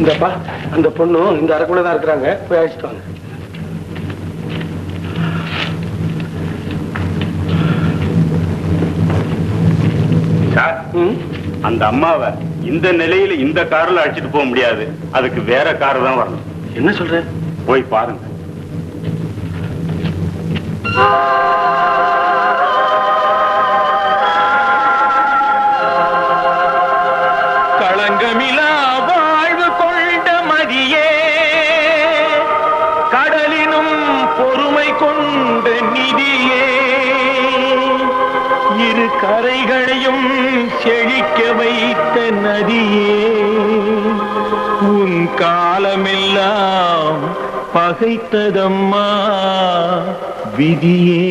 இந்தப்பா அந்த பொண்ணு இந்த அறைக்குள்ள தான் இருக்கிறாங்க. போய் அழைச்சிட்டு வாங்க. சார் அந்த அம்மாவை இந்த நிலையில இந்த கார்ல அழைச்சிட்டு போக முடியாது. அதுக்கு வேற கார் தான் வரணும். என்ன சொல்ற? போய் பாருங்க. களங்கமிலா கொண்ட நிதியே. இரு கரைகளையும் செழிக்க வைத்த நதியே. உன் காலமெல்லாம் பகைத்ததம்மா விதியே.